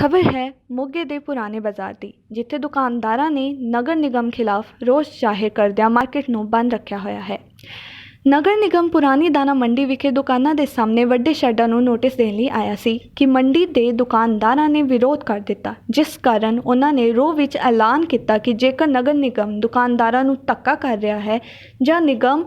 ਖਬਰ ਹੈ ਮੋਗੇ ਦੇ ਪੁਰਾਣੇ ਬਾਜ਼ਾਰ ਦੀ, ਜਿੱਥੇ ਦੁਕਾਨਦਾਰਾਂ ਨੇ ਨਗਰ ਨਿਗਮ ਖਿਲਾਫ ਰੋਸ ਜ਼ਾਹਿਰ ਕਰਦਿਆਂ ਮਾਰਕੀਟ ਨੂੰ ਬੰਦ ਰੱਖਿਆ ਹੋਇਆ ਹੈ। ਨਗਰ ਨਿਗਮ ਪੁਰਾਣੀ ਦਾਣਾ ਮੰਡੀ ਵਿਖੇ ਦੁਕਾਨਾਂ ਦੇ ਸਾਹਮਣੇ ਵੱਡੇ ਸ਼ੈੱਡਾਂ ਨੂੰ ਨੋਟਿਸ ਦੇਣ ਲਈ ਆਇਆ ਸੀ ਕਿ ਮੰਡੀ ਦੇ ਦੁਕਾਨਦਾਰਾਂ ਨੇ ਵਿਰੋਧ ਕਰ ਦਿੱਤਾ, ਜਿਸ ਕਾਰਨ ਉਹਨਾਂ ਨੇ ਰੋਹ ਵਿੱਚ ਐਲਾਨ ਕੀਤਾ ਕਿ ਜੇਕਰ ਨਗਰ ਨਿਗਮ ਦੁਕਾਨਦਾਰਾਂ ਨੂੰ ਧੱਕਾ ਕਰ ਰਿਹਾ ਹੈ ਜਾਂ ਨਿਗਮ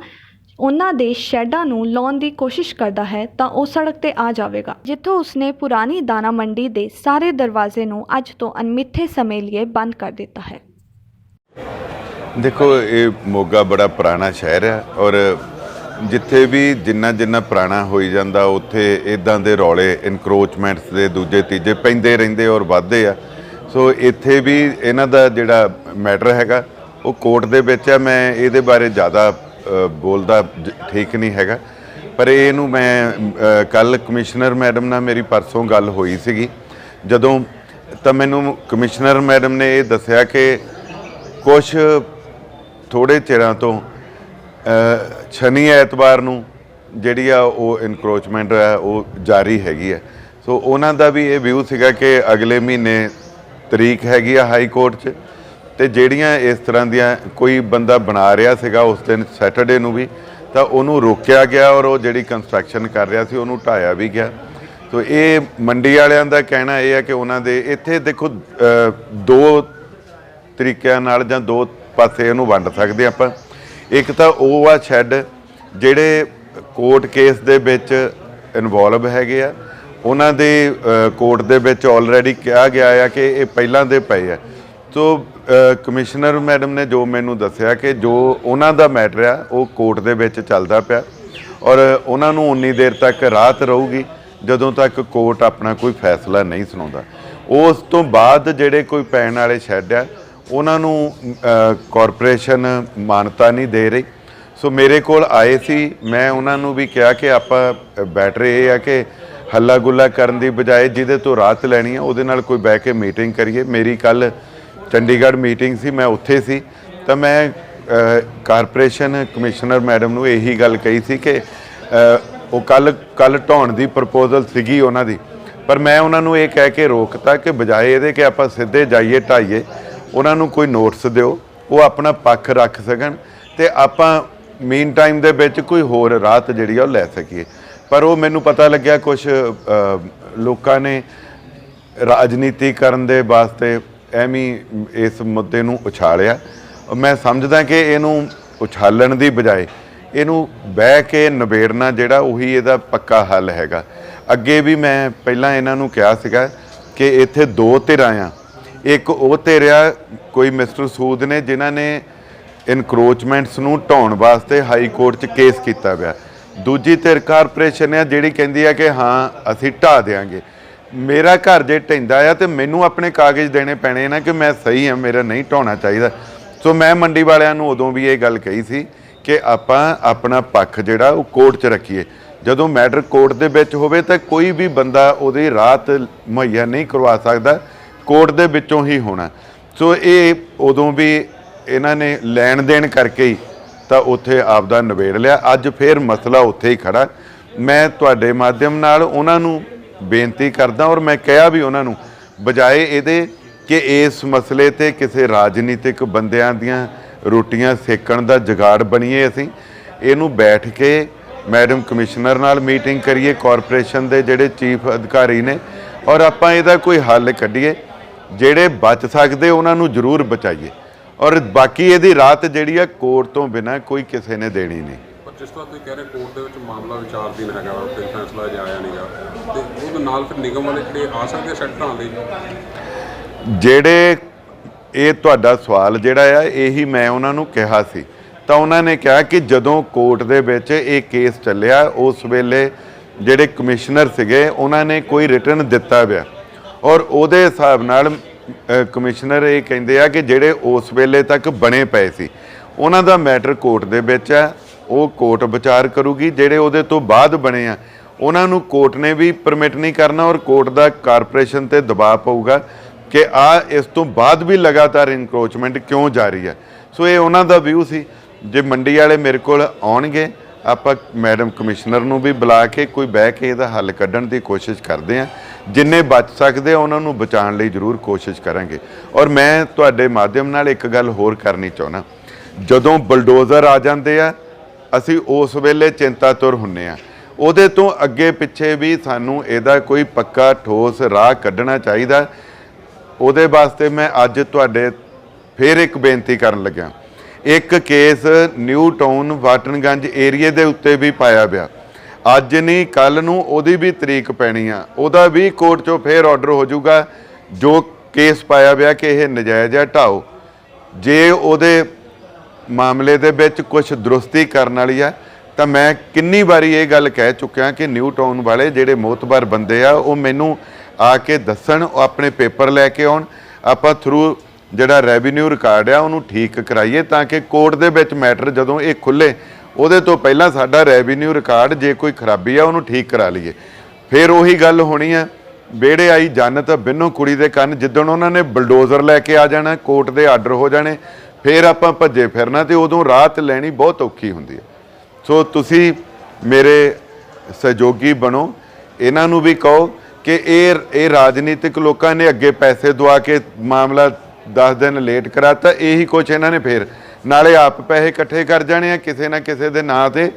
ਉਹਨਾਂ ਦੇ ਸ਼ੈੱਡਾਂ ਨੂੰ ਲਾਉਣ ਦੀ ਕੋਸ਼ਿਸ਼ ਕਰਦਾ ਹੈ ਤਾਂ ਉਹ ਸੜਕ ਤੇ ਆ ਜਾਵੇਗਾ। ਜਿੱਥੋਂ ਉਸਨੇ ਪੁਰਾਣੀ ਦਾਣਾ ਮੰਡੀ ਦੇ ਸਾਰੇ ਦਰਵਾਜ਼ੇ ਨੂੰ ਅੱਜ ਤੋਂ ਅਣਮਿੱਥੇ ਸਮੇਂ ਲਈ ਬੰਦ ਕਰ ਦਿੱਤਾ ਹੈ। ਦੇਖੋ, ਇਹ ਮੋਗਾ ਬੜਾ ਪੁਰਾਣਾ ਸ਼ਹਿਰ ਹੈ ਔਰ ਜਿੱਥੇ ਵੀ ਜਿੰਨਾ ਜਿੰਨਾ ਪੁਰਾਣਾ ਹੋਈ ਜਾਂਦਾ, ਉੱਥੇ ਇਦਾਂ ਦੇ ਰੌਲੇ ਇਨਕਰੋਚਮੈਂਟਸ ਦੇ ਦੂਜੇ, ਤੀਜੇ ਪੈਂਦੇ ਰਹਿੰਦੇ ਔਰ ਵੱਧਦੇ ਆ। ਸੋ ਇੱਥੇ ਵੀ ਇਹਨਾਂ ਦਾ ਜਿਹੜਾ ਮੈਟਰ ਹੈਗਾ, ਉਹ ਕੋਰਟ ਦੇ ਵਿੱਚ ਆ ਮੈਂ ਇਹਦੇ ਬਾਰੇ ਜ਼ਿਆਦਾ ਬੋਲਦਾ ਜ- ਠੀਕ ਨਹੀਂ ਹੈਗਾ। ਪਰ ਇਹਨੂੰ ਮੈਂ ਕੱਲ ਕਮਿਸ਼ਨਰ ਮੈਡਮ ਨਾਲ ਮੇਰੀ ਪਰਸੋਂ ਗੱਲ ਹੋਈ ਸੀਗੀ। ਜਦੋਂ ਤਾਂ ਮੈਨੂੰ ਕਮਿਸ਼ਨਰ ਮੈਡਮ ਨੇ ਇਹ ਦੱਸਿਆ ਕਿ ਕੁਝ ਥੋੜੇ ਚਿਰਾਂ ਤੋਂ ਛਨੀ ਐਤਵਾਰ ਨੂੰ ਜਿਹੜੀ ਆ ਉਹ ਇਨਕਰੋਚਮੈਂਟ ਹੈ, ਉਹ ਜਾਰੀ ਹੈਗੀ ਹੈ। ਸੋ ਉਹਨਾਂ ਦਾ ਵੀ ਇਹ ਵਿਊ ਸੀਗਾ ਕਿ ਅਗਲੇ ਮਹੀਨੇ ਤਰੀਕ ਹੈਗੀ ਆ ਹਾਈ ਕੋਰਟ 'ਚ। ਤੇ ਜਿਹੜੀਆਂ ਇਸ ਤਰ੍ਹਾਂ ਦੀਆਂ ਕੋਈ ਬੰਦਾ ਬਣਾ ਰਿਹਾ ਸੀਗਾ ਉਸ ਦਿਨ ਸੈਟਰਡੇ ਨੂੰ ਵੀ, ਤਾਂ ਉਹਨੂੰ ਰੋਕਿਆ ਗਿਆ ਔਰ ਉਹ ਜਿਹੜੀ ਕੰਸਟਰਕਸ਼ਨ ਕਰ ਰਿਹਾ ਸੀ ਉਹਨੂੰ ਢਾਇਆ ਵੀ ਗਿਆ। ਸੋ ਇਹ ਮੰਡੀ ਵਾਲਿਆਂ ਦਾ ਕਹਿਣਾ ਇਹ ਹੈ ਕਿ ਉਹਨਾਂ ਦੇ ਇੱਥੇ ਦੇਖੋ ਦੋ ਤਰੀਕਿਆਂ ਨਾਲ ਜਾਂ ਦੋ ਪਾਸੇ ਇਹਨੂੰ ਵੰਡ ਸਕਦੇ ਆਪਾਂ। ਇੱਕ ਤਾਂ ਉਹ ਆ ਸ਼ੈੱਡ ਜਿਹੜੇ ਕੋਰਟ ਕੇਸ ਦੇ ਵਿੱਚ ਇਨਵੋਲਵ ਹੈਗੇ ਆ। ਉਹਨਾਂ ਦੇ ਕੋਰਟ ਦੇ ਵਿੱਚ ਆਲਰੇਡੀ ਕਿਹਾ ਗਿਆ ਆ ਕਿ ਇਹ ਪਹਿਲਾਂ ਦੇ ਪਏ ਆ। ਸੋ ਕਮਿਸ਼ਨਰ ਮੈਡਮ ਨੇ ਜੋ ਮੈਨੂੰ ਦੱਸਿਆ ਕਿ ਜੋ ਉਹਨਾਂ ਦਾ ਮੈਟਰ ਆ, ਉਹ ਕੋਰਟ ਦੇ ਵਿੱਚ ਚੱਲਦਾ ਪਿਆ ਔਰ ਉਹਨਾਂ ਨੂੰ ਉਨੀ ਦੇਰ ਤੱਕ ਰਾਹਤ ਰਹੂਗੀ ਜਦੋਂ ਤੱਕ ਕੋਰਟ ਆਪਣਾ ਕੋਈ ਫੈਸਲਾ ਨਹੀਂ ਸੁਣਾਉਂਦਾ। ਉਸ ਤੋਂ ਬਾਅਦ ਜਿਹੜੇ ਕੋਈ ਪੈਣ ਵਾਲੇ ਸ਼ੈੱਡ ਆ, ਉਹਨਾਂ ਨੂੰ ਕਾਰਪੋਰੇਸ਼ਨ ਮਾਨਤਾ ਨਹੀਂ ਦੇ ਰਹੀ। ਸੋ ਮੇਰੇ ਕੋਲ ਆਏ ਸੀ, ਮੈਂ ਉਹਨਾਂ ਨੂੰ ਵੀ ਕਿਹਾ ਕਿ ਆਪਾਂ ਬੈਟਰ ਇਹ ਆ ਕਿ ਹੱਲਾ ਗੁੱਲਾ ਕਰਨ ਦੀ ਬਜਾਏ ਜਿਹਦੇ ਤੋਂ ਰਾਹਤ ਲੈਣੀ ਆ, ਉਹਦੇ ਨਾਲ ਕੋਈ ਬਹਿ ਕੇ ਮੀਟਿੰਗ ਕਰੀਏ। ਮੇਰੀ ਕੱਲ ਚੰਡੀਗੜ੍ਹ ਮੀਟਿੰਗ ਸੀ, ਮੈਂ ਉੱਥੇ ਸੀ। ਤਾਂ ਮੈਂ ਕਾਰਪੋਰੇਸ਼ਨ ਕਮਿਸ਼ਨਰ ਮੈਡਮ ਨੂੰ ਇਹੀ ਗੱਲ ਕਹੀ ਸੀ ਕਿ ਉਹ ਕੱਲ ਕੱਲ ਢਾਉਣ ਦੀ ਪ੍ਰਪੋਜ਼ਲ ਸੀਗੀ ਉਹਨਾਂ ਦੀ। ਪਰ ਮੈਂ ਉਹਨਾਂ ਨੂੰ ਇਹ ਕਹਿ ਕੇ ਰੋਕਤਾ ਕਿ ਬਜਾਏ ਇਹਦੇ ਕਿ ਆਪਾਂ ਸਿੱਧੇ ਜਾਈਏ, ਢਾਈਏ, ਉਹਨਾਂ ਨੂੰ ਕੋਈ ਨੋਟਸ ਦਿਓ, ਉਹ ਆਪਣਾ ਪੱਖ ਰੱਖ ਸਕਣ ਤੇ ਆਪਾਂ ਮੀਨ ਟਾਈਮ ਦੇ ਵਿੱਚ ਕੋਈ ਹੋਰ ਰਾਹਤ ਜਿਹੜੀ ਆ ਉਹ ਲੈ ਸਕੀਏ। ਪਰ ਉਹ ਮੈਨੂੰ ਪਤਾ ਲੱਗਿਆ ਕੁਝ ਲੋਕਾਂ ਨੇ ਰਾਜਨੀਤੀ ਕਰਨ ਦੇ ਵਾਸਤੇ ਐਵੇਂ ਇਸ ਮੁੱਦੇ ਨੂੰ ਉਛਾਲਿਆ। ਮੈਂ ਸਮਝਦਾ ਕਿ ਇਹਨੂੰ ਉਛਾਲਣ ਦੀ ਬਜਾਏ ਇਹਨੂੰ ਬਹਿ ਕੇ ਨਿਬੇੜਨਾ ਜਿਹੜਾ ਉਹੀ ਇਹਦਾ ਪੱਕਾ ਹੱਲ ਹੈਗਾ। ਅੱਗੇ ਵੀ ਮੈਂ ਪਹਿਲਾਂ ਇਹਨਾਂ ਨੂੰ ਕਿਹਾ ਸੀਗਾ ਕਿ ਇੱਥੇ ਦੋ ਧਿਰਾਂ ਆ। ਇੱਕ ਉਹ ਧਿਰ ਆ, ਕੋਈ ਮਿਸਟਰ ਸੂਦ ਨੇ, ਜਿਨ੍ਹਾਂ ਨੇ ਇਨਕਰੋਚਮੈਂਟਸ ਨੂੰ ਢਾਉਣ ਵਾਸਤੇ ਹਾਈ ਕੋਰਟ 'ਚ ਕੇਸ ਕੀਤਾ ਪਿਆ ਦੂਜੀ ਧਿਰ ਕਾਰਪੋਰੇਸ਼ਨ ਆ, ਜਿਹੜੀ ਕਹਿੰਦੀ ਆ ਕਿ ਹਾਂ, ਅਸੀਂ ਢਾ ਦੇਾਂਗੇ ਮੇਰਾ ਘਰ ਜੇ ਢੈਂਦਾ ਆ ਤੇ ਮੈਨੂੰ ਆਪਣੇ ਕਾਗਜ਼ ਦੇਣੇ ਪੈਣੇ ਨਾ ਕਿ ਮੈਂ ਸਹੀ ਹਾਂ ਮੇਰਾ ਨਹੀਂ ਢਾਉਣਾ ਚਾਹੀਦਾ। ਸੋ ਮੈਂ ਮੰਡੀ ਵਾਲਿਆਂ ਨੂੰ ਉਦੋਂ ਵੀ ਇਹ ਗੱਲ ਕਹੀ ਸੀ ਕਿ ਆਪਾਂ ਆਪਣਾ ਪੱਖ ਜਿਹੜਾ ਉਹ ਕੋਰਟ 'ਚ ਰੱਖੀਏ। ਜਦੋਂ ਮੈਟਰ ਕੋਰਟ ਦੇ ਵਿੱਚ ਹੋਵੇ ਤਾਂ ਕੋਈ ਵੀ ਬੰਦਾ ਉਹਦੀ ਰਾਹਤ ਮੁਹੱਈਆ ਨਹੀਂ ਕਰਵਾ ਸਕਦਾ, ਕੋਰਟ ਦੇ ਵਿੱਚੋਂ ਹੀ ਹੋਣਾ। ਸੋ ਇਹ ਉਦੋਂ ਵੀ ਇਹਨਾਂ ਨੇ ਲੈਣ ਦੇਣ ਕਰਕੇ ਹੀ ਤਾਂ ਉੱਥੇ ਆਪਦਾ ਨਿਬੇੜ ਲਿਆ। ਅੱਜ ਫੇਰ ਮਸਲਾ ਉੱਥੇ ਹੀ ਖੜਾ। ਮੈਂ ਤੁਹਾਡੇ ਮਾਧਿਅਮ ਨਾਲ ਉਹਨਾਂ ਨੂੰ ਬੇਨਤੀ ਕਰਦਾ ਔਰ ਮੈਂ ਕਿਹਾ ਵੀ ਉਹਨਾਂ ਨੂੰ, ਬਜਾਏ ਇਹਦੇ ਕਿ ਇਸ ਮਸਲੇ ਤੇ ਕਿਸੇ ਰਾਜਨੀਤਿਕ ਬੰਦਿਆਂ ਦੀਆਂ ਰੋਟੀਆਂ ਸੇਕਣ ਦਾ ਜਗਾੜ ਬਣੀਏ ਅਸੀਂ। ਇਹਨੂੰ ਬੈਠ ਕੇ ਮੈਡਮ ਕਮਿਸ਼ਨਰ ਨਾਲ ਮੀਟਿੰਗ ਕਰੀਏ, ਕਾਰਪੋਰੇਸ਼ਨ ਦੇ ਜਿਹੜੇ ਚੀਫ ਅਧਿਕਾਰੀ ਨੇ, ਔਰ ਆਪਾਂ ਇਹਦਾ ਕੋਈ ਹੱਲ ਕੱਢੀਏ, ਜਿਹੜੇ ਬਚ ਸਕਦੇ ਉਹਨਾਂ ਨੂੰ ਜ਼ਰੂਰ ਬਚਾਈਏ। ਔਰ ਬਾਕੀ ਇਹਦੀ ਰਾਤ ਜਿਹੜੀ ਆ, ਕੋਰਟ ਤੋਂ ਬਿਨਾ ਕੋਈ ਕਿਸੇ ਨੇ ਦੇਣੀ ਨਹੀਂ। ਜਿਸ ਤਰ੍ਹਾਂ ਤੁਸੀਂ ਕਹਿ ਰਹੇ ਕੋਰਟ ਦੇ ਵਿੱਚ ਮਾਮਲਾ ਵਿਚਾਰਧੀਨ ਹੈਗਾ ਵਾ ਫੈਸਲਾ ਅਜੇ ਆਇਆ ਨਹੀਂਗਾ ਤੇ ਉਹਦੇ ਨਾਲ ਫਿਰ ਨਿਗਮ ਵਾਲੇ ਜਿਹੜੇ ਆ ਸਕਦੇ ਸੈੱਟ ਢਾਣ ਜਿਹੜੇ ਇਹ ਤੁਹਾਡਾ ਸਵਾਲ ਜਿਹੜਾ ਆ, ਇਹੀ ਮੈਂ ਉਹਨਾਂ ਨੂੰ ਕਿਹਾ ਸੀ। ਤਾਂ ਉਹਨਾਂ ਨੇ ਕਿਹਾ ਕਿ ਜਦੋਂ ਕੋਰਟ ਦੇ ਵਿੱਚ ਇਹ ਕੇਸ ਚੱਲਿਆ, ਉਸ ਵੇਲੇ ਜਿਹੜੇ ਕਮਿਸ਼ਨਰ ਸੀਗੇ, ਉਹਨਾਂ ਨੇ ਕੋਈ ਰਿਟਰਨ ਦਿੱਤਾ ਪਿਆ। ਔਰ ਉਹਦੇ ਹਿਸਾਬ ਨਾਲ ਕਮਿਸ਼ਨਰ ਇਹ ਕਹਿੰਦੇ ਆ ਕਿ ਜਿਹੜੇ ਉਸ ਵੇਲੇ ਤੱਕ ਬਣੇ ਪਏ ਸੀ। ਉਹਨਾਂ ਦਾ ਮੈਟਰ ਕੋਰਟ ਦੇ ਵਿੱਚ ਆ। ਉਹ ਕੋਰਟ ਵਿਚਾਰ ਕਰੂਗੀ, ਜਿਹੜੇ ਉਹਦੇ ਤੋਂ ਬਾਅਦ ਬਣੇ ਆ। ਉਹਨਾਂ ਨੂੰ ਕੋਰਟ ਨੇ ਵੀ ਪਰਮਿਟ ਨਹੀਂ ਕਰਨਾ ਔਰ ਕੋਰਟ ਦਾ ਕਾਰਪੋਰੇਸ਼ਨ ਤੇ ਦਬਾਅ ਪਊਗਾ ਕਿ ਆ ਇਸ ਤੋਂ ਬਾਅਦ ਵੀ ਲਗਾਤਾਰ ਇਨਕਰੋਚਮੈਂਟ ਕਿਉਂ ਜਾਰੀ ਹੈ ਸੋ ਇਹ ਉਹਨਾਂ ਦਾ ਵਿਊ ਸੀ। ਜੇ ਮੰਡੀ ਵਾਲੇ ਮੇਰੇ ਕੋਲ ਆਉਣਗੇ, ਆਪਾਂ ਮੈਡਮ ਕਮਿਸ਼ਨਰ ਨੂੰ ਵੀ ਬੁਲਾ ਕੇ ਕੋਈ ਬਹਿ ਕੇ ਇਹਦਾ ਹੱਲ ਕੱਢਣ ਦੀ ਕੋਸ਼ਿਸ਼ ਕਰਦੇ ਆ। ਜਿੰਨੇ ਬਚ ਸਕਦੇ ਆ, ਉਹਨਾਂ ਨੂੰ ਬਚਾਉਣ ਲਈ ਜ਼ਰੂਰ ਕੋਸ਼ਿਸ਼ ਕਰਾਂਗੇ। ਔਰ ਮੈਂ ਤੁਹਾਡੇ ਮਾਧਿਅਮ ਨਾਲ ਇੱਕ ਗੱਲ ਹੋਰ ਕਰਨੀ ਚਾਹੁੰਦਾ। ਜਦੋਂ ਬਲਡੋਜ਼ਰ ਆ ਜਾਂਦੇ ਆ ਅਸੀਂ ਉਸ ਵੇਲੇ ਚਿੰਤਾਤੁਰ ਹੁੰਨੇ ਆ। ਉਹਦੇ ਤੋਂ ਅੱਗੇ ਪਿੱਛੇ ਵੀ ਸਾਨੂੰ ਇਹਦਾ ਕੋਈ ਪੱਕਾ ਠੋਸ ਰਾਹ ਕੱਢਣਾ ਚਾਹੀਦਾ। ਉਹਦੇ ਵਾਸਤੇ ਮੈਂ ਅੱਜ ਤੁਹਾਡੇ ਫੇਰ ਇੱਕ ਬੇਨਤੀ ਕਰਨ ਲੱਗਿਆ। ਇੱਕ ਕੇਸ ਨਿਊ ਟਾਊਨ ਵਾਟਨਗੰਜ ਏਰੀਏ ਦੇ ਉੱਤੇ ਵੀ ਪਾਇਆ ਪਿਆ। ਅੱਜ ਨਹੀਂ ਕੱਲ ਨੂੰ ਉਹਦੀ ਵੀ ਤਰੀਕ ਪੈਣੀ ਆ। ਉਹਦਾ ਵੀ ਕੋਰਟ 'ਚੋਂ ਫੇਰ ਆਰਡਰ ਹੋ ਜਾਊਗਾ। ਜੋ ਕੇਸ ਪਾਇਆ ਪਿਆ ਕਿ ਇਹ ਨਜਾਇਜ਼ ਹੈ ਢਾਓ। ਜੇ ਉਹਦੇ ਮਾਮਲੇ ਦੇ ਵਿੱਚ ਕੁਝ ਦਰੁਸਤੀ ਕਰਨ ਵਾਲੀ ਆ, ਤਾਂ ਮੈਂ ਕਿੰਨੀ ਵਾਰੀ ਇਹ ਗੱਲ ਕਹਿ ਚੁੱਕਿਆ ਕਿ ਨਿਊ ਟਾਊਨ ਵਾਲੇ ਜਿਹੜੇ ਮੋਤਬਰ ਬੰਦੇ ਆ, ਉਹ ਮੈਨੂੰ ਆ ਕੇ ਦੱਸਣ, ਉਹ ਆਪਣੇ ਪੇਪਰ ਲੈ ਕੇ ਆਉਣ, ਆਪਾਂ ਥਰੂ ਜਿਹੜਾ ਰੈਵਨਿਊ ਰਿਕਾਰਡ ਆ, ਉਹਨੂੰ ਠੀਕ ਕਰਾਈਏ ਤਾਂ ਕਿ ਕੋਰਟ ਦੇ ਵਿੱਚ ਮੈਟਰ ਜਦੋਂ ਇਹ ਖੁੱਲੇ, ਉਹਦੇ ਤੋਂ ਪਹਿਲਾਂ ਸਾਡਾ ਰੈਵਨਿਊ ਰਿਕਾਰਡ ਜੇ ਕੋਈ ਖਰਾਬੀ ਆ, ਉਹਨੂੰ ਠੀਕ ਕਰਾ ਲਈਏ। ਫਿਰ ਉਹੀ ਗੱਲ ਹੋਣੀ ਆ, ਵਿਹੜੇ ਆਈ ਜੰਨਤ ਬਿੰਨੋ ਕੁੜੀ ਦੇ ਕੰਨ, ਜਿੱਦਣ ਉਹਨਾਂ ਨੇ ਬਲਡੋਜ਼ਰ ਲੈ ਕੇ ਆ ਜਾਣਾ, ਕੋਰਟ ਦੇ ਆਰਡਰ ਹੋ ਜਾਣੇ ਫਿਰ ਆਪਾਂ ਭੱਜੇ ਫਿਰਨਾ ਤੇ ਉਦੋਂ ਰਾਹਤ ਲੈਣੀ ਬਹੁਤ ਔਖੀ ਹੁੰਦੀ ਹੈ। ਸੋ ਤੁਸੀਂ ਮੇਰੇ ਸਹਿਯੋਗੀ ਬਣੋ। ਇਹਨਾਂ ਨੂੰ ਵੀ ਕਹੋ ਕਿ ਇਹ ਇਹ ਰਾਜਨੀਤਿਕ ਲੋਕਾਂ ਨੇ ਅੱਗੇ ਪੈਸੇ ਦਵਾ ਕੇ ਮਾਮਲਾ 10 ਦਿਨ ਲੇਟ ਕਰਾਤਾ, ਇਹੀ ਕੁਛ ਇਹਨਾਂ ਨੇ ਫੇਰ ਨਾਲੇ ਆਪ ਪੈਸੇ ਇਕੱਠੇ ਕਰ ਜਾਣੇ ਆ ਕਿਸੇ ਨਾ ਕਿਸੇ ਦੇ ਨਾਂ ਤੇ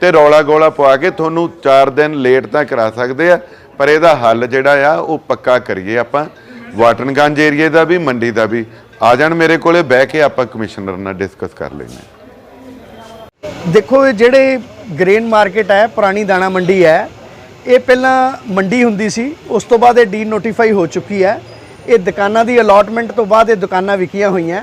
ਤੇ ਰੌਲਾ ਗੋਲਾ ਪਵਾ ਕੇ ਤੁਹਾਨੂੰ 4 ਦਿਨ ਲੇਟ ਤਾਂ ਕਰਾ ਸਕਦੇ ਆ, ਪਰ ਇਹਦਾ ਹੱਲ ਜਿਹੜਾ ਆ ਉਹ ਪੱਕਾ ਕਰੀਏ ਆਪਾਂ। ਵਾਟਨਗੰਜ ਏਰੀਏ ਦਾ ਵੀ, ਮੰਡੀ ਦਾ ਵੀ ਆ ਜਾਣ ਮੇਰੇ ਕੋਲੇ, ਬਹਿ ਕੇ ਆਪਾਂ ਕਮਿਸ਼ਨਰ ਨਾਲ ਡਿਸਕਸ ਕਰ ਲੈਂਦੇ ਦੇਖੋ, ਇਹ ਜਿਹੜੇ ਗ੍ਰੇਨ ਮਾਰਕੀਟ ਹੈ, ਪੁਰਾਣੀ ਦਾਣਾ ਮੰਡੀ ਹੈ, ਇਹ ਪਹਿਲਾਂ ਮੰਡੀ ਹੁੰਦੀ ਸੀ, ਉਸ ਤੋਂ ਬਾਅਦ ਇਹ ਡੀ ਨੋਟੀਫਾਈ ਹੋ ਚੁੱਕੀ ਹੈ। ਇਹ ਦੁਕਾਨਾਂ ਦੀ ਅਲਾਟਮੈਂਟ ਤੋਂ ਬਾਅਦ ਇਹ ਦੁਕਾਨਾਂ ਵਿਕੀਆਂ ਹੋਈਆਂ।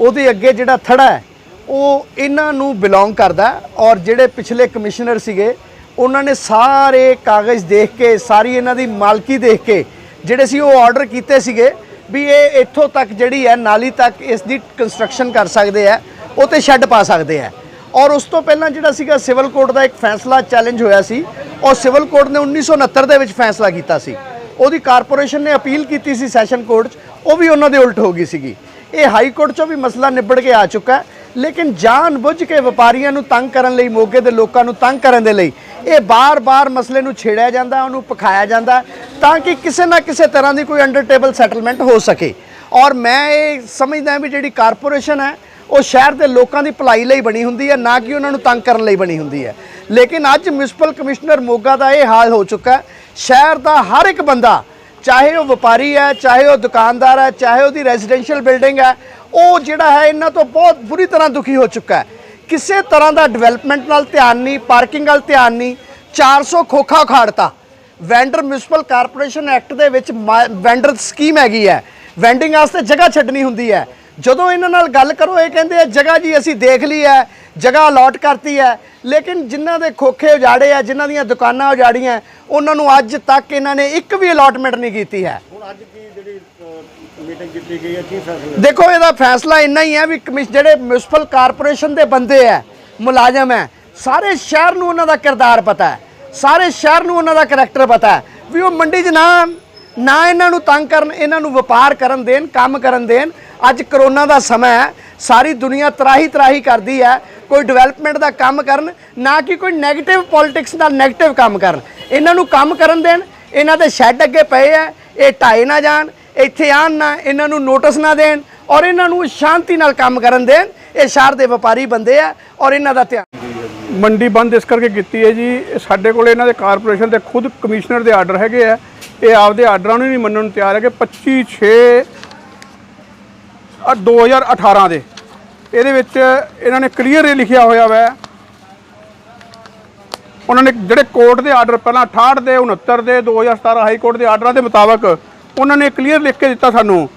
ਉਹਦੇ ਅੱਗੇ ਜਿਹੜਾ ਥੜਾ ਹੈ, ਉਹ ਇਹਨਾਂ ਨੂੰ ਬਿਲੋਂਗ ਕਰਦਾ ਔਰ ਜਿਹੜੇ ਪਿਛਲੇ ਕਮਿਸ਼ਨਰ ਸੀਗੇ, ਉਹਨਾਂ ਨੇ ਸਾਰੇ ਕਾਗਜ਼ ਦੇਖ ਕੇ, ਸਾਰੀ ਇਹਨਾਂ ਦੀ ਮਾਲਕੀ ਦੇਖ ਕੇ, ਜਿਹੜੇ ਸੀ ਉਹ ਆਰਡਰ ਕੀਤੇ ਸੀਗੇ ਵੀ ਇਹ ਇੱਥੋਂ ਤੱਕ ਜਿਹੜੀ ਹੈ, ਨਾਲੀ ਤੱਕ ਇਸ ਦੀ ਕੰਸਟਰਕਸ਼ਨ ਕਰ ਸਕਦੇ ਆ ਉਹ ਤੇ ਸ਼ੈੱਡ ਪਾ ਸਕਦੇ ਆ ਔਰ ਉਸ ਤੋਂ ਪਹਿਲਾਂ ਜਿਹੜਾ ਸੀਗਾ ਸਿਵਲ ਕੋਰਟ ਦਾ ਇੱਕ ਫੈਸਲਾ ਚੈਲੰਜ ਹੋਇਆ ਸੀ, ਔਰ ਸਿਵਲ ਕੋਰਟ ਨੇ 1969 ਦੇ ਵਿੱਚ ਫੈਸਲਾ ਕੀਤਾ ਸੀ। ਉਹਦੀ ਕਾਰਪੋਰੇਸ਼ਨ ਨੇ ਅਪੀਲ ਕੀਤੀ ਸੀ ਸੈਸ਼ਨ ਕੋਰਟ 'ਚ, ਉਹ ਵੀ ਉਹਨਾਂ ਦੇ ਉਲਟ ਹੋ ਗਈ ਸੀਗੀ। ਇਹ ਹਾਈ ਕੋਰਟ 'ਚੋਂ ਵੀ ਮਸਲਾ ਨਿਬੜ ਕੇ ਆ ਚੁੱਕਾ ਲੇਕਿਨ ਜਾਣ ਬੁੱਝ ਕੇ ਵਪਾਰੀਆਂ ਨੂੰ ਤੰਗ ਕਰਨ ਲਈ, ਮੋਗੇ ਦੇ ਲੋਕਾਂ ਨੂੰ ਤੰਗ ਕਰਨ ਦੇ ਲਈ ਇਹ ਬਾਰ-ਬਾਰ ਮਸਲੇ ਨੂੰ ਛੇੜਿਆ ਜਾਂਦਾ, ਉਹਨੂੰ ਪਖਾਇਆ ਜਾਂਦਾ, ਤਾਂ ਕਿ ਕਿਸੇ ਨਾ ਕਿਸੇ ਤਰ੍ਹਾਂ ਦੀ ਕੋਈ ਅੰਡਰ ਟੇਬਲ ਸੈਟਲਮੈਂਟ ਹੋ ਸਕੇ। ਔਰ ਮੈਂ ਇਹ ਸਮਝਦਾ ਵੀ ਜਿਹੜੀ ਕਾਰਪੋਰੇਸ਼ਨ ਹੈ, ਉਹ ਸ਼ਹਿਰ ਦੇ ਲੋਕਾਂ ਦੀ ਭਲਾਈ ਲਈ ਬਣੀ ਹੁੰਦੀ ਹੈ, ਨਾ ਕਿ ਉਹਨਾਂ ਨੂੰ ਤੰਗ ਕਰਨ ਲਈ ਬਣੀ ਹੁੰਦੀ ਹੈ। ਲੇਕਿਨ ਅੱਜ ਮਿਊਨਿਸਪਲ ਕਮਿਸ਼ਨਰ ਮੋਗਾ ਦਾ ਇਹ ਹਾਲ ਹੋ ਚੁੱਕਾ ਸ਼ਹਿਰ ਦਾ ਹਰ ਇੱਕ ਬੰਦਾ, ਚਾਹੇ ਉਹ ਵਪਾਰੀ ਹੈ, ਚਾਹੇ ਉਹ ਦੁਕਾਨਦਾਰ ਹੈ, ਚਾਹੇ ਉਹਦੀ ਰੈਜ਼ੀਡੈਂਸ਼ੀਅਲ ਬਿਲਡਿੰਗ ਹੈ, ਉਹ ਜਿਹੜਾ ਹੈ, ਇਹਨਾਂ ਤੋਂ ਬਹੁਤ ਬੁਰੀ ਤਰ੍ਹਾਂ ਦੁਖੀ ਹੋ ਚੁੱਕਾ ਹੈ। ਕਿਸੇ ਤਰ੍ਹਾਂ ਦਾ ਡਿਵੈਲਪਮੈਂਟ ਨਾਲ ਧਿਆਨ ਨਹੀਂ ਪਾਰਕਿੰਗ ਵੱਲ ਧਿਆਨ ਨਹੀਂ 400 ਖੋਖਾ ਉਖਾੜਤਾ। ਵੈਂਡਰ ਮਿਊਨਿਸਪਲ ਕਾਰਪੋਰੇਸ਼ਨ ਐਕਟ ਦੇ ਵਿੱਚ ਵੈਂਡਰ ਸਕੀਮ ਹੈਗੀ ਹੈ। ਵੈਂਡਿੰਗ ਵਾਸਤੇ ਜਗ੍ਹਾ ਛੱਡਣੀ ਹੁੰਦੀ ਹੈ। ਜਦੋਂ ਇਹਨਾਂ ਨਾਲ ਗੱਲ ਕਰੋ, ਇਹ ਕਹਿੰਦੇ ਆ, ਜਗ੍ਹਾ ਜੀ ਅਸੀਂ ਦੇਖ ਲਈ ਹੈ, ਜਗ੍ਹਾ ਅਲਾਟ ਕਰਤੀ ਹੈ। ਲੇਕਿਨ ਜਿਨ੍ਹਾਂ ਦੇ ਖੋਖੇ ਉਜਾੜੇ ਆ, ਜਿਨ੍ਹਾਂ ਦੀਆਂ ਦੁਕਾਨਾਂ ਉਜਾੜੀਆਂ ਉਹਨਾਂ ਨੂੰ ਅੱਜ ਤੱਕ ਇਹਨਾਂ ਨੇ ਇੱਕ ਵੀ ਅਲਾਟਮੈਂਟ ਨਹੀਂ ਕੀਤੀ ਹੈ। ਹੁਣ ਅੱਜ ਕੀ ਜਿਹੜੀ ਮੀਟਿੰਗ ਕੀਤੀ ਗਈ ਹੈ ਕੀ ਫੈਸਲਾ ਦੇਖੋ ਇਹਦਾ ਫੈਸਲਾ ਇੰਨਾ ਹੀ ਹੈ ਵੀ ਕਮਿਸ਼ ਜਿਹੜੇ ਮਿਊਨਿਸਪਲ ਕਾਰਪੋਰੇਸ਼ਨ ਦੇ ਬੰਦੇ ਹੈ ਮੁਲਾਜ਼ਮ ਹੈ ਸਾਰੇ ਸ਼ਹਿਰ ਨੂੰ ਉਹਨਾਂ ਦਾ ਕਿਰਦਾਰ ਪਤਾ ਹੈ। ਸਾਰੇ ਸ਼ਹਿਰ ਨੂੰ ਉਹਨਾਂ ਦਾ ਕਰੈਕਟਰ ਪਤਾ ਹੈ ਵੀ ਉਹ ਮੰਡੀ 'ਚ ਨਾ ਨਾ ਇਹਨਾਂ ਨੂੰ ਤੰਗ ਕਰਨ ਇਹਨਾਂ ਨੂੰ ਵਪਾਰ ਕਰਨ ਦੇਣ ਕੰਮ ਕਰਨ ਦੇਣ। ਅੱਜ ਕਰੋਨਾ ਦਾ ਸਮਾਂ ਹੈ ਸਾਰੀ ਦੁਨੀਆ ਤਰਾਹੀ ਤਰਾਹੀ ਕਰਦੀ ਹੈ। ਕੋਈ ਡਿਵੈਲਪਮੈਂਟ ਦਾ ਕੰਮ ਕਰਨ, ਨਾ ਕਿ ਕੋਈ 네ਗੇਟਿਵ ਪੋਲਿਟਿਕਸ ਦਾ 네ਗੇਟਿਵ ਕੰਮ ਕਰਨ। ਇਹਨਾਂ ਨੂੰ ਕੰਮ ਕਰਨ ਦੇਣ, ਇਹਨਾਂ ਦੇ ਸ਼ੈੱਡ ਅੱਗੇ ਪਏ ਆ, ਇਹ ਢਾਏ ਨਾ ਜਾਣ, ਇੱਥੇ ਆਣ ਨਾ, ਇਹਨਾਂ ਨੂੰ ਨੋਟਿਸ ਨਾ ਦੇਣ ਔਰ ਇਹਨਾਂ ਨੂੰ ਸ਼ਾਂਤੀ ਨਾਲ ਕੰਮ ਕਰਨ ਦੇਣ, ਇਹ ਸ਼ਹਿਰ ਦੇ ਵਪਾਰੀ ਬੰਦੇ ਆ ਔਰ ਇਹਨਾਂ ਦਾ ਧਿਆਨ। ਮੰਡੀ ਬੰਦ ਇਸ ਕਰਕੇ ਕੀਤੀ ਹੈ ਜੀ, ਸਾਡੇ ਕੋਲ ਇਹਨਾਂ ਦੇ ਕਾਰਪੋਰੇਸ਼ਨ ਦੇ ਖੁਦ ਕਮਿਸ਼ਨਰ ਦੇ ਆਰਡਰ ਹੈਗੇ ਆ, ਇਹ ਆਪਦੇ ਆਰਡਰਾਂ ਨੂੰ ਨਹੀਂ ਮੰਨਣ ਨੂੰ ਤਿਆਰ ਹੈ ਹੈਗੇ 25 6 ਆ 2018 ਦੇ। ਇਹਦੇ ਵਿੱਚ ਇਹਨਾਂ ਨੇ ਕਲੀਅਰ ਇਹ ਲਿਖਿਆ ਹੋਇਆ ਵੈ। ਉਹਨਾਂ ਨੇ ਜਿਹੜੇ ਕੋਰਟ ਦੇ ਆਰਡਰ ਪਹਿਲਾਂ 68 ਦੇ 69 ਦੇ 2017 ਹਾਈ ਕੋਰਟ ਦੇ ਆਰਡਰਾਂ ਦੇ ਮੁਤਾਬਕ ਉਹਨਾਂ ਨੇ ਕਲੀਅਰ ਲਿਖ ਕੇ ਦਿੱਤਾ ਸਾਨੂੰ।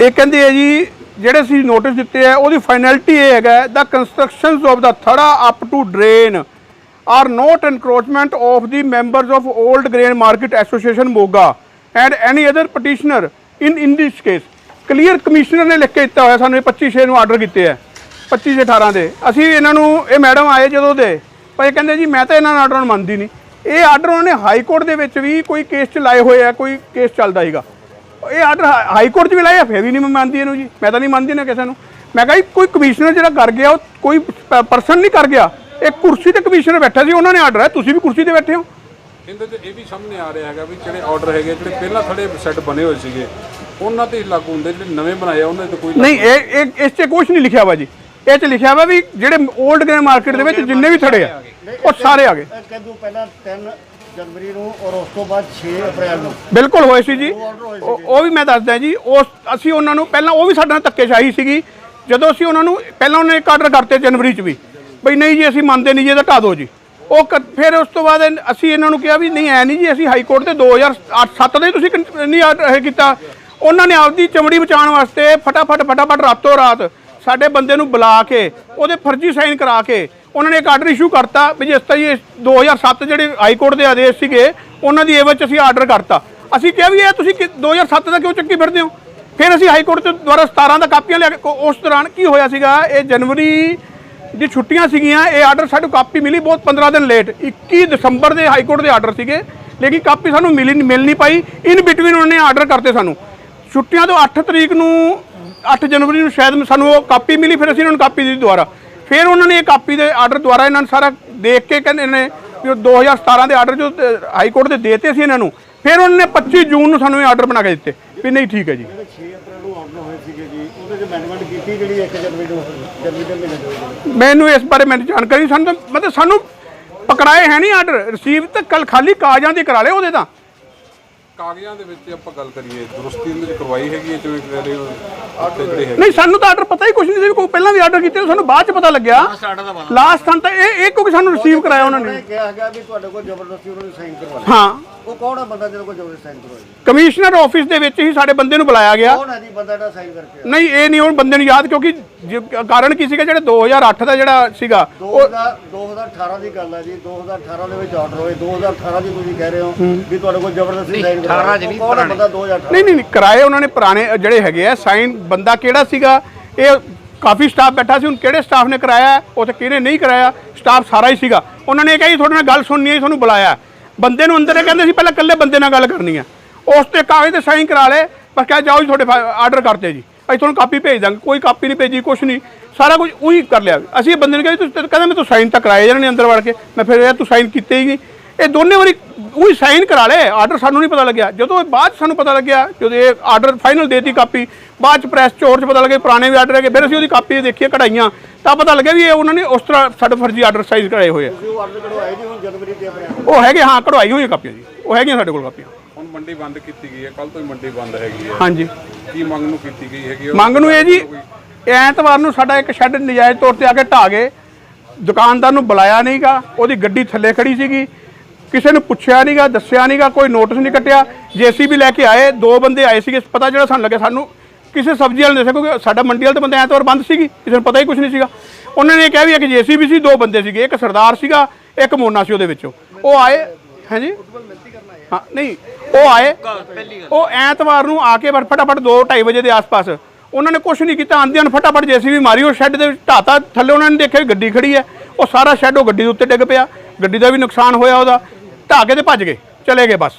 ਇਹ ਕਹਿੰਦੇ ਹੈ ਜੀ, ਜਿਹੜੇ ਸੀ ਨੋਟਿਸ ਦਿੱਤੇ ਆ, ਉਹਦੀ ਫਾਈਨੈਲਿਟੀ ਇਹ ਹੈਗਾ the constructions of the ਥੜਾ up to drain are not encroachment of the members of old grain market association Moga and any other petitioner in in this case clear commissioner ਨੇ ਲਿਖ ਕੇ ਦਿੱਤਾ ਹੋਇਆ, ਸਾਨੂੰ ਇਹ 25 ਛੇ ਨੂੰ ਆਰਡਰ ਕੀਤੇ ਆ। 25 ਤੇ 18 ਦੇ। ਅਸੀਂ ਇਹਨਾਂ ਨੂੰ, ਇਹ ਮੈਡਮ ਆਏ ਜਦੋਂ ਦੇ, ਪਰ ਇਹ ਕਹਿੰਦੇ ਜੀ, ਮੈਂ ਤਾਂ ਇਹਨਾਂ ਆਰਡਰਾਂ ਨੂੰ ਮੰਨਦੀ ਨਹੀਂ। ਇਹ ਆਰਡਰ ਉਹਨਾਂ ਨੇ ਹਾਈ ਕੋਰਟ ਦੇ ਵਿੱਚ ਵੀ ਕੋਈ ਕੇਸ ਚ ਲਾਏ ਹੋਏ ਆ, ਕੋਈ ਕੇਸ ਚੱਲਦਾ ਸੀਗਾ। ਇਹ ਆਰਡਰ ਹਾਈ ਕੋਰਟ 'ਚ ਵੀ ਲਾਇਆ ਫਿਰ ਵੀ ਨਹੀਂ ਮੰਨਦੀ ਇਹਨੂੰ ਜੀ। ਮੈਂ ਤਾਂ ਨਹੀਂ ਮੰਨਦੀ ਨਾ ਕਿਸੇ ਨੂੰ। ਮੈਂ ਕਿਹਾ ਜੀ, ਕੋਈ ਕਮਿਸ਼ਨਰ ਜਿਹੜਾ ਕਰ ਗਿਆ, ਉਹ ਕੋਈ ਪਰਸਨ ਨਹੀਂ ਕਰ ਗਿਆ। ਇਹ ਕੁਰਸੀ ਤੇ ਕਮਿਸ਼ਨਰ ਬੈਠਾ ਸੀ, ਉਹਨਾਂ ਨੇ ਆਰਡਰ ਹੈ ਤੁਸੀਂ ਵੀ ਕੁਰਸੀ ਤੇ ਬੈਠੇ ਹੋ। ਇਹਦੇ 'ਚ ਇਹ ਵੀ ਸਾਹਮਣੇ ਆ ਰਿਹਾ ਹੈਗਾ ਵੀ ਜਿਹੜੇ ਆਰਡਰ ਹੈਗੇ, ਜਿਹੜੇ ਪਹਿਲਾਂ ਥੜੇ ਸੈੱਟ ਬਣੇ ਹੋਏ ਸੀਗੇ ਉਹਨਾਂ ਤੇ ਹੀ ਲਾਗੂ ਹੁੰਦੇ ਜਿਹੜੇ ਨਵੇਂ ਬਣਾਏ ਆ ਉਹਨਾਂ ਤੇ ਕੋਈ ਨਹੀਂ ਇਹ ਇਹ ਇਸ 'ਚ ਕੁਝ ਨਹੀਂ ਲਿਖਿਆ ਵਾ ਜੀ। ਇਹ 'ਚ ਲਿਖਿਆ ਵਾ ਵੀ ਜਿਹੜੇ 올ਡ ਗ੍ਰੇ ਮਾਰਕੀਟ ਦੇ ਵਿੱਚ ਜਿੰਨੇ ਵੀ ਥੜੇ ਆ ਉਹ ਸਾਰੇ ਆ ਗਏ। ਕਦੋਂ ਪਹਿਲਾਂ 3 ਜਨਵਰੀ ਨੂੰ ਔਰ ਉਸ ਤੋਂ ਬਾਅਦ 6 ਅਪ੍ਰੈਲ ਨੂੰ। ਬਿਲਕੁਲ ਹੋਏ ਸੀ ਜੀ। ਉਹ ਵੀ ਮੈਂ ਦੱਸਦਾ ਜੀ ਉਸ ਅਸੀਂ ਉਹਨਾਂ ਨੂੰ ਪਹਿਲਾਂ ਉਹ ਵੀ ਸਾਡੇ ਨਾਲ ਧੱਕੇਸ਼ਾਹੀ ਸੀਗੀ। ਜਦੋਂ ਅਸੀਂ ਉਹਨਾਂ ਨੂੰ ਪਹਿਲਾਂ ਉਹਨੇ ਇੱਕ ਆਰਡਰ ਕਰਤੇ ਜਨਵਰੀ 'ਚ ਵੀ। ਬਈ ਨਹੀਂ ਜੀ ਅਸੀਂ ਮੰਨਦੇ ਨਹੀਂ ਜੀ ਇਹਦਾ ਢਾ ਦਿਓ ਜੀ। ਉਹ ਫਿਰ ਉਸ ਤੋਂ ਬਾਅਦ ਅਸੀਂ ਇਹਨਾਂ ਨੂੰ ਕਿਹਾ ਵੀ ਨਹੀਂ ਐ ਨਹੀਂ ਜੀ ਅਸੀਂ ਹਾਈ ਕੋਰਟ ਤੇ 2008 7 ਦੇ ਤੁਸੀਂ ਨਹੀਂ ਆਰਡਰ ਇਹ ਕੀਤਾ। ਉਹਨਾਂ ਨੇ ਆਪਦੀ ਚਮੜੀ ਬਚਾਉਣ ਵਾਸਤੇ ਫਟਾਫਟ ਫਟਾਫਟ ਰਾਤੋਂ ਰਾਤ ਸਾਡੇ ਬੰਦੇ ਨੂੰ ਬੁਲਾ ਕੇ, ਉਹਦੇ ਫਰਜ਼ੀ ਸਾਈਨ ਕਰਾ ਕੇ ਉਹਨਾਂ ਨੇ ਇੱਕ ਆਰਡਰ ਇਸ਼ੂ ਕਰਤਾ ਵੀ ਜਿਸ ਤਰ੍ਹਾਂ ਇਹ 2007 ਜਿਹੜੇ ਹਾਈ ਕੋਰਟ ਦੇ ਆਦੇਸ਼ ਸੀਗੇ, ਉਹਨਾਂ ਦੀ ਏਵਜ 'ਚ ਅਸੀਂ ਆਰਡਰ ਕਰਤਾ। ਅਸੀਂ ਕਿਹਾ ਵੀ ਇਹ ਤੁਸੀਂ ਕਿ- 2007 ਦਾ ਕਿਉਂ ਚੱਕੀ ਫਿਰਦੇ ਹੋ? ਫਿਰ ਅਸੀਂ ਹਾਈ ਕੋਰਟ ਤੋਂ ਦੁਆਰਾ 17 ਦਾ ਕਾਪੀਆਂ ਲਿਆ ਕੇ ਉਸ ਦੌਰਾਨ ਕੀ ਹੋਇਆ ਸੀਗਾ? ਇਹ ਜਨਵਰੀ ਦੀ ਛੁੱਟੀਆਂ ਸੀਗੀਆਂ, ਇਹ ਆਰਡਰ ਸਾਨੂੰ ਕਾਪੀ ਮਿਲੀ ਬਹੁਤ 15 ਦਿਨ ਲੇਟ 21 ਦਸੰਬਰ ਦੇ ਹਾਈ ਕੋਰਟ ਦੇ ਆਰਡਰ ਸੀਗੇ, ਲੇਕਿਨ ਕਾਪੀ ਸਾਨੂੰ ਮਿਲੀ ਮਿਲ ਨਹੀਂ ਪਾਈ। ਇਨ ਬਿਟਵੀਨ ਉਹਨਾਂ ਨੇ ਆਰਡਰ ਕਰਤੇ ਸਾਨੂੰ। ਛੁੱਟੀਆਂ ਤੋਂ 8 ਤਰੀਕ ਨੂੰ 8 ਜਨਵਰੀ ਨੂੰ ਸ਼ਾਇਦ ਸਾਨੂੰ ਉਹ ਕਾਪੀ ਮਿਲੀ ਫਿਰ ਅਸੀਂ ਉਹਨਾਂ ਨੂੰ ਕਾਪੀ ਦਿੱਤੀ ਦੁਬਾਰਾ। ਫਿਰ ਉਹਨਾਂ ਨੇ ਇਹ ਕਾਪੀ ਦੇ ਆਰਡਰ ਦੁਆਰਾ ਇਹਨਾਂ ਨੂੰ ਸਾਰਾ ਦੇਖ ਕੇ ਕਹਿੰਦੇ ਨੇ ਵੀ ਉਹ 2017 ਦੇ ਆਰਡਰ ਜੋ ਹਾਈ ਕੋਰਟ ਦੇ ਦੇਤੇ ਸੀ ਇਹਨਾਂ ਨੂੰ ਫਿਰ ਉਹਨਾਂ ਨੇ 25 ਜੂਨ ਨੂੰ ਸਾਨੂੰ ਇਹ ਆਰਡਰ ਬਣਾ ਕੇ ਦਿੱਤੇ ਵੀ ਨਹੀਂ ਠੀਕ ਹੈ ਜੀ। ਜਿਹੜੇ 6 ਅਪ੍ਰੈਲ ਨੂੰ ਆਰਡਰ ਹੋਏ ਸੀਗੇ ਜੀ ਉਹਦੇ 'ਚ ਅਮੈਂਡਮੈਂਟ ਕੀਤੀ ਜਿਹੜੀ 1 ਜਨਵਰੀ ਨੂੰ ਜਨਵਰੀ ਦੇ ਮਹੀਨੇ ਦੇ ਵਿੱਚ? ਮੈਨੂੰ ਇਸ ਬਾਰੇ ਮੈਨੂੰ ਜਾਣਕਾਰੀ ਸਾਨੂੰ ਮਤਲਬ ਸਾਨੂੰ ਪਕੜਾਏ ਹੈ ਨਹੀਂ ਆਰਡਰ ਰਿਸੀਵ ਤਾਂ ਕੱਲ ਖਾਲੀ ਕਾਗਜ਼ਾਂ ਦੇ ਕਰਾ ਲਏ ਉਹਦੇ ਤਾਂ। ਕਾਗਜ਼ਾਂ ਦੇ ਵਿੱਚ ਆਪਾਂ ਗੱਲ ਕਰੀਏ ਦਰੁਸਤੀ ਇਹਦੇ ਵਿੱਚ ਕਰਵਾਈ ਹੈਗੀ ਹੈ ਜਿਵੇਂ ਕਿ ਜਿਹੜੇ ਆਟੇ ਜਿਹੜੇ ਹੈਗੇ ਨਹੀਂ ਸਾਨੂੰ ਤਾਂ ਆਰਡਰ ਪਤਾ ਹੀ ਕੁਝ ਨਹੀਂ ਸੀ ਕੋਈ ਪਹਿਲਾਂ ਵੀ ਆਰਡਰ ਕੀਤੇ ਸੀ, ਸਾਨੂੰ ਬਾਅਦ ਚ ਪਤਾ ਲੱਗਿਆ। ਲਾਸਟ ਤਾਂ ਇਹ ਇਹ ਕਿਉਂਕਿ ਸਾਨੂੰ ਰਿਸੀਵ ਕਰਾਇਆ ਉਹਨਾਂ ਨੇ। ਕਿਹਾ ਗਿਆ ਵੀ ਤੁਹਾਡੇ ਕੋਲ ਜ਼ਬਰਦਸਤੀ ਉਹਨਾਂ ਨੇ ਸਾਈਨ ਕਰਵਾ ਲਏ ਹਾਂ। ਉਹ ਕੌਣ ਹੈ ਬੰਦਾ ਜਿਹਦੇ ਕੋਲ ਜ਼ਬਰਦਸਤੀ ਸਾਈਨ ਕਰਵਾਈ? ਕਮਿਸ਼ਨਰ ਆਫਿਸ ਦੇ ਵਿੱਚ ਹੀ ਸਾਡੇ ਬੰਦੇ ਨੂੰ ਬੁਲਾਇਆ ਗਿਆ। ਕੌਣ ਹੈ ਜੀ ਬੰਦਾ ਜਿਹੜਾ ਸਾਈਨ ਕਰਕੇ ਨਹੀਂ ਇਹ ਨਹੀਂ ਹੁਣ ਬੰਦੇ ਨੂੰ ਯਾਦ ਕਿਉਂਕਿ ਜੇ- ਕਾਰਨ ਕੀ ਸੀਗਾ? ਜਿਹੜੇ 2008 ਦਾ ਜਿਹੜਾ ਸੀਗਾ 2000 2018 ਦੀ ਗੱਲ ਹੈ ਜੀ। 2018 ਦੇ ਵਿੱਚ ਆਰਡਰ ਹੋਏ। 2018 ਦੀ ਤੁਸੀਂ ਕਹਿ ਰਹੇ ਹੋ ਵੀ ਤੁਹਾਡੇ ਕੋਲ ਜ਼ਬਰਦਸਤੀ ਸਾਈਨ ਕਰਵਾ 18 ਨਹੀਂ ਕੌਣ ਹੈ ਬੰਦਾ 2018 ਨਹੀਂ ਨਹੀਂ ਨਹੀਂ, ਕਿਰਾਏ ਉਹਨਾਂ ਨੇ ਪੁਰਾਣੇ ਜਿਹੜੇ ਹੈਗੇ ਆ ਸਾਈਨ ਬੰਦਾ ਕਿਹੜਾ ਸੀਗਾ? ਇਹ ਕਾਫੀ ਸਟਾਫ ਬੈਠਾ ਸੀ। ਹੁਣ ਕਿਹੜੇ ਸਟਾਫ ਨੇ ਕਰਾਇਆ? ਤੇ ਕਿਹਨੇ ਨਹੀਂ ਕਰਾਇਆ? ਸਟਾਫ ਸਾਰਾ ਹੀ ਸੀਗਾ। ਉਹਨਾਂ ਨੇ ਕਿਹਾ ਜੀ ਤੁਹਾਡੇ ਨਾਲ ਗੱਲ ਸੁਣਨੀ ਹੈ ਜੀ, ਤੁਹਾਨੂੰ ਬੁਲਾਇਆ। ਬੰਦੇ ਨੂੰ ਅੰਦਰ ਇਹ ਕਹਿੰਦੇ ਸੀ, ਪਹਿਲਾਂ ਇਕੱਲੇ ਬੰਦੇ ਨਾਲ ਗੱਲ ਕਰਨੀ ਹੈ ਉਸ ਤੇ ਕਾਗਜ਼ ਤੇ ਸਾਈਨ ਕਰਾ ਲਏ, ਬਸ ਕਿਹਾ ਜਾਓ ਜੀ ਤੁਹਾਡੇ ਆਰਡਰ ਕਰਤੇ ਜੀ। ਅਸੀਂ ਤੁਹਾਨੂੰ ਕਾਪੀ ਭੇਜ ਦਾਂਗੇ, ਕੋਈ ਕਾਪੀ ਨਹੀਂ ਭੇਜੀ, ਕੁਛ ਨਹੀਂ। ਸਾਰਾ ਕੁਝ ਉਹੀ ਕਰ ਲਿਆ। ਅਸੀਂ ਬੰਦੇ ਨੂੰ ਕਿਹਾ ਜੀ, ਤੁਸੀਂ ਕਹਿੰਦਾ ਮੈਂ ਤੂੰ ਸਾਈਨ ਤਾਂ ਕਰਾਏ ਜਾਣੇ ਅੰਦਰ ਵੜ ਕੇ। ਮੈਂ ਫਿਰ ਯਾਰ ਤੂੰ ਸਾਈਨ ਕੀਤੇ ਹੀ ਨਹੀਂ। ਇਹ ਦੋਨੇ ਵਾਰੀ ਉਹੀ ਸਾਈਨ ਕਰਾ ਲਏ, ਆਰਡਰ ਸਾਨੂੰ ਨਹੀਂ ਪਤਾ ਲੱਗਿਆ। ਜਦੋਂ ਬਾਅਦ 'ਚ ਸਾਨੂੰ ਪਤਾ ਲੱਗਿਆ, ਜਦੋਂ ਇਹ ਆਰਡਰ ਫਾਈਨਲ ਦੇਤੀ ਕਾਪੀ, ਬਾਅਦ ਚ ਪ੍ਰੈਸ ਚੋਰ ਚ ਪਤਾ ਲੱਗਿਆ, ਪੁਰਾਣੇ ਵੀ ਆਰਡਰ ਹੈਗੇ, ਫਿਰ ਅਸੀਂ ਉਹਦੀ ਕਾਪੀ ਦੇਖੀਏ ਕਢਾਈਆਂ। ਤਾਂ ਪਤਾ ਲੱਗਿਆ ਵੀ ਇਹ ਉਹਨਾਂ ਨੇ ਉਸ ਤਰ੍ਹਾਂ ਸਾਡੇ ਫਰਜ਼ੀ ਆਰਡਰ ਸਾਈਜ਼ ਕਰਾਏ ਹੋਏ ਆ। ਉਹ ਆਰਡਰ ਕਢਵਾਏ ਜੀ ਹੁਣ ਜਨਵਰੀ ਤੇ ਅਪ੍ਰੈਲ ਉਹ ਹੈਗੇ ਹਾਂ ਕਢਵਾਈ ਹੋਈ ਕਾਪੀਆਂ ਜੀ। ਉਹ ਹੈਗੀਆਂ ਸਾਡੇ ਕੋਲ ਕਾਪੀਆਂ। ਹੁਣ ਮੰਡੀ ਬੰਦ ਕੀਤੀ ਗਈ ਹੈ ਕੱਲ ਤੋਂ ਹੀ ਮੰਡੀ ਬੰਦ ਹੈਗੀ ਹੈ। ਹਾਂਜੀ। ਕੀ ਮੰਗ ਨੂੰ ਕੀਤੀ ਗਈ ਹੈਗੀ ਹੈ? ਮੰਗ ਨੂੰ ਇਹ ਜੀ ਐਤਵਾਰ ਨੂੰ ਸਾਡਾ ਇੱਕ ਸ਼ੈੱਡ ਨਜਾਇਜ਼ ਤੌਰ ਤੇ ਆ ਕੇ ਢਾਹ ਗਏ। ਦੁਕਾਨਦਾਰ ਨੂੰ ਬੁਲਾਇਆ ਨਹੀਂਗਾ ਉਹਦੀ ਗੱਡੀ ਥੱਲੇ ਖੜੀ ਸੀਗੀ। ਕਿਸੇ ਨੂੰ ਪੁੱਛਿਆ ਨਹੀਂਗਾ ਦੱਸਿਆ ਨਹੀਂਗਾ ਕੋਈ ਨੋਟਿਸ ਨਹੀਂ ਕੱਟਿਆ। ਜੀਸੀਬੀ ਲੈ ਕੇ ਆਏ ਦੋ ਬੰਦੇ ਆਏ ਸੀਗੇ ਪਤਾ ਜਿਹੜਾ ਸਾਨੂੰ ਲੱਗਿਆ ਸਾਨੂੰ ਕਿਸੇ ਸਬਜ਼ੀ ਵਾਲੇ ਨੇ ਦੱਸਿਆ, ਕਿਉਂਕਿ ਸਾਡਾ ਮੰਡੀ ਵਾਲੇ ਤਾਂ ਬੰਦੇ ਐਤਵਾਰ ਬੰਦ ਸੀਗੀ, ਕਿਸੇ ਨੂੰ ਪਤਾ ਹੀ ਕੁਝ ਨਹੀਂ ਸੀਗਾ। ਉਹਨਾਂ ਨੇ ਕਿਹਾ ਵੀ ਇੱਕ ਜੀਸੀਬੀ ਸੀ, ਦੋ ਬੰਦੇ ਸੀਗੇ, ਇੱਕ ਸਰਦਾਰ ਸੀਗਾ, ਇੱਕ ਮੋਨਾ ਸੀ ਉਹਦੇ ਵਿੱਚੋਂ। ਉਹ ਆਏ, ਹਾਂਜੀ? ਹਾਂ, ਨਹੀਂ, ਉਹ ਆਏ, ਉਹ ਐਤਵਾਰ ਨੂੰ ਆ ਕੇ ਬਸ ਫਟਾਫਟ 2:30 ਵਜੇ ਦੇ ਆਸ-ਪਾਸ ਉਹਨਾਂ ਨੇ ਕੁਝ ਨਹੀਂ ਕੀਤਾ, ਆਂਦਿਆਂ ਨੂੰ ਫਟਾਫਟ ਜੇਸੀਬੀ ਮਾਰੀ, ਉਹ ਸ਼ੈੱਡ ਦੇ ਵਿੱਚ ਢਾਤਾ ਥੱਲੇ ਉਹਨਾਂ ਨੇ ਦੇਖਿਆ ਵੀ ਗੱਡੀ ਖੜੀ ਹੈ, ਉਹ ਸਾਰਾ ਸ਼ੈੱਡ ਉਹ ਗੱਡੀ ਦੇ ਉੱਤੇ ਡਿੱਗ ਪਿਆ, ਗੱਡੀ ਦਾ ਵੀ ਨੁਕਸਾਨ ਹੋਇਆ ਉਹਦਾ, ਢਾਹ ਕੇ ਤੇ ਭੱਜ ਗਏ, ਚਲੇ ਗਏ ਬਸ।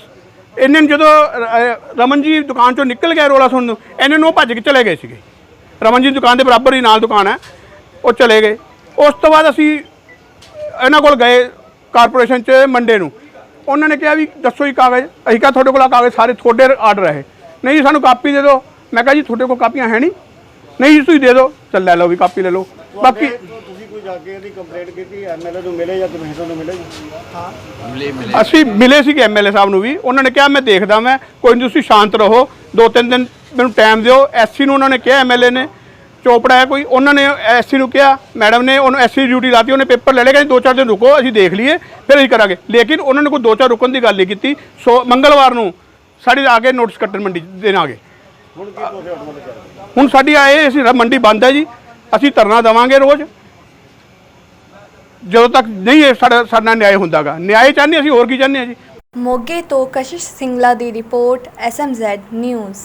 ਇਹਨਾਂ ਨੂੰ ਜਦੋਂ ਅ, ਰਮਨ ਜੀ ਦੁਕਾਨ ਚੋਂ ਨਿਕਲ ਗਏ ਰੋਲਾ ਸੁਣਨ ਨੂੰ ਇਹਨਾਂ ਨੂੰ ਉਹ ਭੱਜ ਕੇ ਚਲੇ ਗਏ ਸੀਗੇ। ਰਮਨ ਜੀ ਦੀ ਦੁਕਾਨ ਦੇ ਬਰਾਬਰ ਹੀ ਨਾਲ ਦੁਕਾਨ ਹੈ ਉਹ ਚਲੇ ਗਏ। ਉਸ ਤੋਂ ਬਾਅਦ ਅਸੀਂ ਇਹਨਾਂ ਕੋਲ ਗਏ ਕਾਰਪੋਰੇਸ਼ਨ ਚ ਮੰਡੇ ਨੂੰ। ਉਹਨਾਂ ਨੇ ਕਿਹਾ ਵੀ ਦੱਸੋ ਜੀ ਕਾਗਜ਼ ਅਸੀਂ ਕਿਹਾ ਤੁਹਾਡੇ ਕੋਲ ਆਹ ਕਾਗਜ਼ ਸਾਰੇ ਤੁਹਾਡੇ ਆਰਡਰ ਹੈ ਨਹੀਂ ਜੀ ਸਾਨੂੰ ਕਾਪੀ ਦੇ ਦਿਓ। ਮੈਂ ਕਿਹਾ ਜੀ ਤੁਹਾਡੇ ਕੋਲ ਕਾਪੀਆਂ ਹੈ ਨਹੀਂ। ਨਹੀਂ ਜੀ ਤੁਸੀਂ ਦੇ ਦਿਓ। ਚੱਲ ਲੈ ਲਓ ਵੀ ਕਾਪੀ ਲੈ ਲਓ। ਬਾਕੀ ਤੁਸੀਂ ਜਾ ਕੇ ਇਹਦੀ ਕੰਪਲੇਂਟ ਕੀਤੀ ਐਮਐਲਏ ਨੂੰ ਮਿਲੇ ਜਾਂ ਕਮਿਸ਼ਨਰ ਨੂੰ ਮਿਲੇ ਜੀ? ਅਸੀਂ ਮਿਲੇ ਸੀਗੇ ਐਮਐਲਏ ਸਾਹਿਬ ਨੂੰ ਵੀ। ਉਹਨਾਂ ਨੇ ਕਿਹਾ ਮੈਂ ਦੇਖਦਾ ਮੈਂ ਕੋਈ ਨਹੀਂ ਤੁਸੀਂ ਸ਼ਾਂਤ ਰਹੋ। ਦੋ ਤਿੰਨ ਦਿਨ ਮੈਨੂੰ ਟਾਈਮ ਦਿਓ। ਐਸਸੀ ਨੂੰ ਉਹਨਾਂ ਨੇ ਕਿਹਾ ਐਮਐਲਏ ਨੇ। ਚੋਪੜਾ ਹੈ ਕੋਈ? ਉਹਨਾਂ ਨੇ ਐਸਸੀ ਨੂੰ ਕਿਹਾ ਮੈਡਮ ਨੇ ਉਹਨੂੰ ਐਸਸੀ ਡਿਊਟੀ ਲਾਤੀ ਉਹਨੇ ਪੇਪਰ ਲੈ ਲਿਆ ਕਹਿੰਦੇ ਦੋ ਚਾਰ ਦਿਨ ਰੁਕੋ ਅਸੀਂ ਦੇਖ ਲਈਏ ਫਿਰ ਅਸੀਂ ਕਰਾਂਗੇ। ਲੇਕਿਨ ਉਹਨਾਂ ਨੇ ਕੋਈ ਦੋ ਚਾਰ ਰੁਕਣ ਦੀ ਗੱਲ ਨਹੀਂ ਕੀਤੀ। ਸੋ ਮੰਗਲਵਾਰ ਨੂੰ ਸਾਡੇ ਆ ਕੇ ਨੋਟਿਸ ਕੱਟਣ ਮੰਡੀ ਦੇਣ ਆ ਗਏ। ਹੁਣ ਕੀ ਤੁਸੀਂ ਹੁਣ ਸਾਡੀ ਆਏ ਅਸੀਂ ਮੰਡੀ ਬੰਦ ਹੈ ਜੀ। ਅਸੀਂ ਧਰਨਾ ਦੇਵਾਂਗੇ ਰੋਜ਼। ਜਦੋਂ ਤੱਕ ਨਹੀਂ ਇਹ ਸਾਡਾ ਸਾਡਾ ਨਿਆਂ ਹੁੰਦਾਗਾ। ਨਿਆਂ ਚਾਹੁੰਦੇ ਅਸੀਂ, ਹੋਰ ਕੀ ਚਾਹੁੰਦੇ ਹਾਂ ਜੀ? ਮੋਗੇ ਤੋਂ ਕਸ਼ਿਸ਼ ਸਿੰਗਲਾ ਦੀ ਰਿਪੋਰਟ ਐਸਐਮਜ਼ੈਡ ਨਿਊਜ਼।